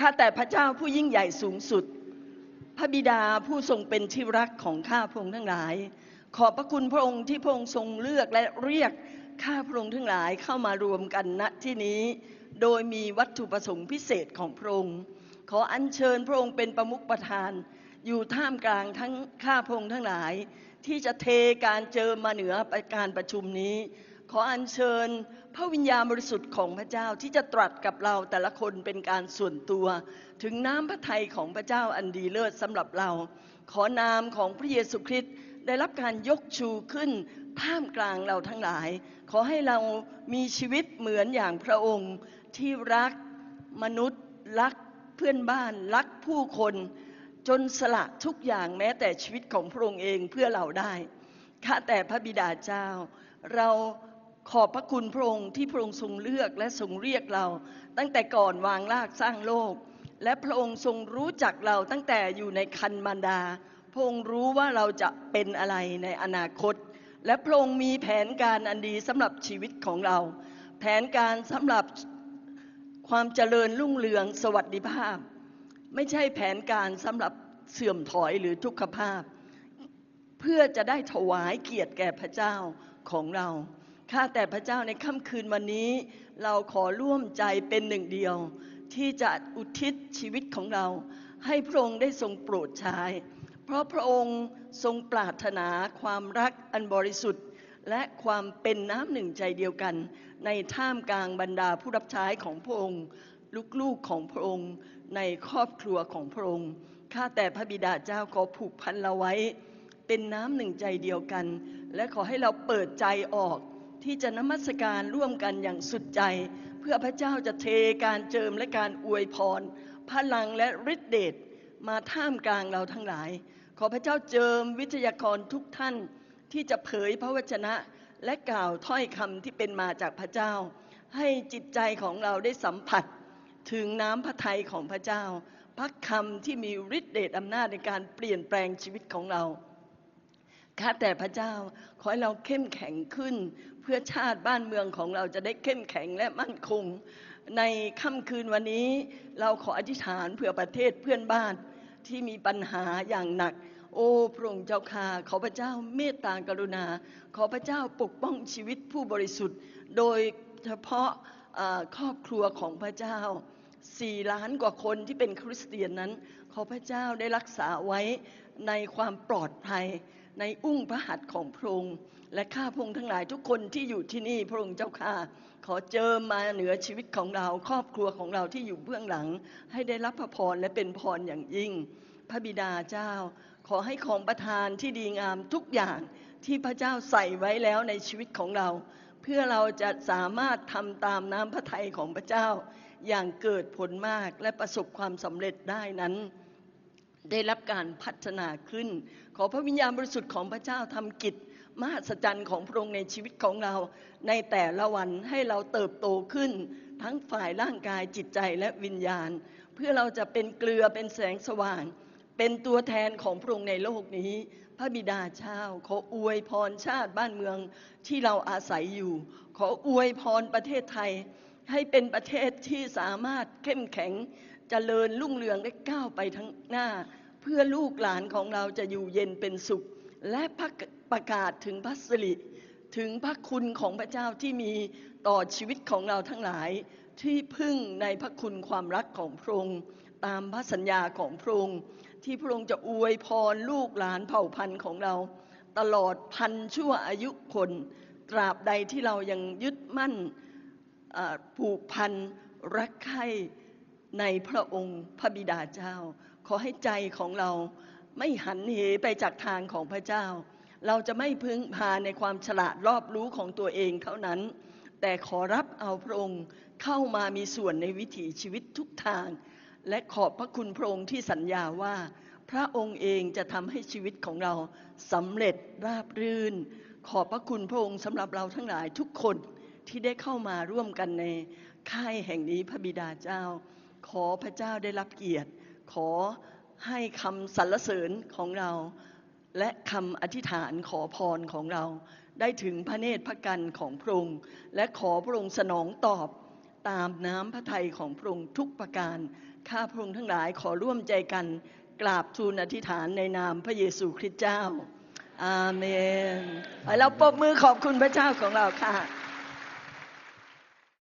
ข้าแต่พระเจ้าผู้ยิ่งใหญ่สูงสุด พระบิดาผู้ทรงเป็นที่รักของข้าพระองค์ทั้งหลาย ขอบพระคุณพระองค์ที่พระองค์ทรงเลือกและเรียกข้าพระองค์ทั้งหลายเข้ามารวมกันณที่นี้ โดยมีวัตถุประสงค์พิเศษของพระองค์ ขออัญเชิญพระองค์เป็นประมุขประธาน อยู่ท่ามกลางทั้งข้าพระองค์ทั้งหลาย ที่จะเทการเจอมาเหนือการประชุมนี้ ขออัญเชิญพระวิญญาณบริสุทธิ์ของพระเจ้าที่จะตรัสกับเราแต่ละคนเป็นการส่วนตัว ถึงน้ำพระทัยของพระเจ้าอันดีเลิศสำหรับเรา ขอนามของพระเยซูคริสต์ได้รับการยกชูขึ้นท่ามกลางเราทั้งหลาย ขอให้เรามีชีวิตเหมือนอย่างพระองค์ที่รักมนุษย์รักเพื่อนบ้านรักผู้คน จนสละทุกอย่างแม้แต่ชีวิตของพระองค์เองเพื่อเราได้ข้าแต่พระบิดาเจ้า เรา ขอบพระคุณพระองค์ที่พระองค์ทรงเลือกและทรงเรียกเรา ตั้งแต่ก่อนวางรากสร้างโลก และพระองค์ทรงรู้จักเราตั้งแต่อยู่ในคันมารดา พระองค์รู้ว่าเราจะเป็นอะไรในอนาคต และพระองค์มีแผนการอันดีสำหรับชีวิตของเรา แผนการสำหรับความเจริญรุ่งเรืองสวัสดิภาพ ไม่ใช่แผนการสำหรับเสื่อมถอยหรือทุกขภาพ เพื่อจะได้ถวายเกียรติแก่พระเจ้าของเรา ข้าแต่พระเจ้าในค่ำคืนวันนี้ เราขอร่วมใจเป็นหนึ่งเดียว ที่จะอุทิศชีวิตของเรา ให้พระองค์ได้ทรงโปรดใช้เพราะพระองค์ทรงปรารถนาความรักอันบริสุทธิ์ และความเป็นน้ำหนึ่งใจเดียวกัน ในท่ามกลางบรรดาผู้รับใช้ของพระองค์ลูกๆของพระองค์ ในครอบครัวของพระองค์ข้าแต่พระบิดาเจ้าขอผูกพันเราไว้ เป็นน้ำหนึ่งใจเดียวกัน และขอให้เราเปิดใจออก ที่จะนมัสการร่วมกันอย่างสุดใจ เพื่อพระเจ้าจะเทการเจิมและการอวยพร พลังและฤทธิเดชมาท่ามกลางเราทั้งหลาย ขอพระเจ้าเจิมวิทยากรทุกท่านที่จะเผยพระวจนะและกล่าวถ้อยคำที่เป็นมาจากพระเจ้า ให้จิตใจของเราได้สัมผัส ถึงน้ำพระทัยของพระเจ้าพระคำที่มีฤทธิเดชอำนาจในการเปลี่ยนแปลงชีวิตของเรา ข้าแต่พระเจ้า ขอให้เราเข้มแข็งขึ้น เพื่อชาติบ้านเมืองของเราจะได้เข้มแข็งและมั่นคง ในค่ำคืนวันนี้ เราขออธิษฐานเพื่อประเทศเพื่อนบ้านที่มีปัญหาอย่างหนัก โอ้พระองค์เจ้าค่ะขอพระเจ้าเมตตากรุณา ขอพระเจ้าปกป้องชีวิตผู้บริสุทธิ์ โดยเฉพาะครอบครัวของพระเจ้าสี่ล้านกว่าคนที่เป็นคริสเตียนนั้น ขอพระเจ้าได้รักษาไว้ในความปลอดภัย ในอุ้งพระหัตถ์ของพระองค์ และข้าพงค์ทั้งหลายทุกคนที่อยู่ที่นี่พระองค์เจ้าข้าขอเจิมมาเหนือชีวิตของเราครอบครัวของเราที่อยู่เบื้องหลัง ให้ได้รับพระพรและเป็นพรอย่างยิ่ง พระบิดาเจ้า ขอให้ของประทานที่ดีงามทุกอย่างที่พระเจ้าใส่ไว้แล้วในชีวิตของเรา เพื่อเราจะสามารถทำตามน้ำพระทัยของพระเจ้า อย่างเกิดผลมากและประสบความสำเร็จได้นั้น ได้รับการพัฒนาขึ้น ขอพระวิญญาณบริสุทธิ์ของพระเจ้าทำกิจมหัศจรรย์ของพระองค์ในชีวิตของเรา ในแต่ละวันให้เราเติบโตขึ้น ทั้งฝ่ายร่างกายจิตใจและวิญญาณ เพื่อเราจะเป็นเกลือเป็นแสงสว่าง เป็นตัวแทนของพระองค์ในโลกนี้ พระบิดาเจ้าขออวยพรชาติบ้านเมืองที่เราอาศัยอยู่ ขออวยพรประเทศไทย ให้เป็นประเทศที่สามารถเข้มแข็งเจริญรุ่งเรืองและก้าวไปทั้งหน้า เพื่อลูกหลานของเราจะอยู่เย็นเป็นสุข และประกาศถึงพระสิริถึงพระคุณของพระเจ้าที่มีต่อชีวิตของเราทั้งหลาย ที่พึ่งในพระคุณความรักของพระองค์ตามพระสัญญาของพระองค์ที่พระองค์จะอวยพรลูกหลานเผ่าพันธุ์ของเรา ตลอดพันชั่วอายุคน ตราบใดที่เรายังยึดมั่น ผูกพันรักใคร่ในพระองค์พระบิดาเจ้า ขอให้ใจของเราไม่หันเหไปจากทางของพระเจ้า เราจะไม่พึ่งพาในความฉลาดรอบรู้ของตัวเองเท่านั้น แต่ขอรับเอาพระองค์เข้ามามีส่วนในวิถีชีวิตทุกทาง และขอบพระคุณพระองค์ที่สัญญาว่า พระองค์เองจะทำให้ชีวิตของเราสำเร็จราบรื่น ขอบพระคุณพระองค์สำหรับเราทั้งหลายทุกคน ที่ได้เข้ามาร่วมกันในค่ายแห่งนี้พระบิดาเจ้า ขอพระเจ้าได้รับเกียรติ ขอให้คำสรรเสริญของเรา และคำอธิษฐานขอพรของเรา ได้ถึงพระเนตรพระกันของพระองค์และขอพระองค์สนองตอบตามน้ำพระทัยของพระองค์ทุกประการ ข้าพระองค์ทั้งหลายขอร่วมใจกัน กราบทูลอธิษฐานในนามพระเยซูคริสต์เจ้า อาเมน เราปรบมือขอบคุณพระเจ้าของเราค่ะ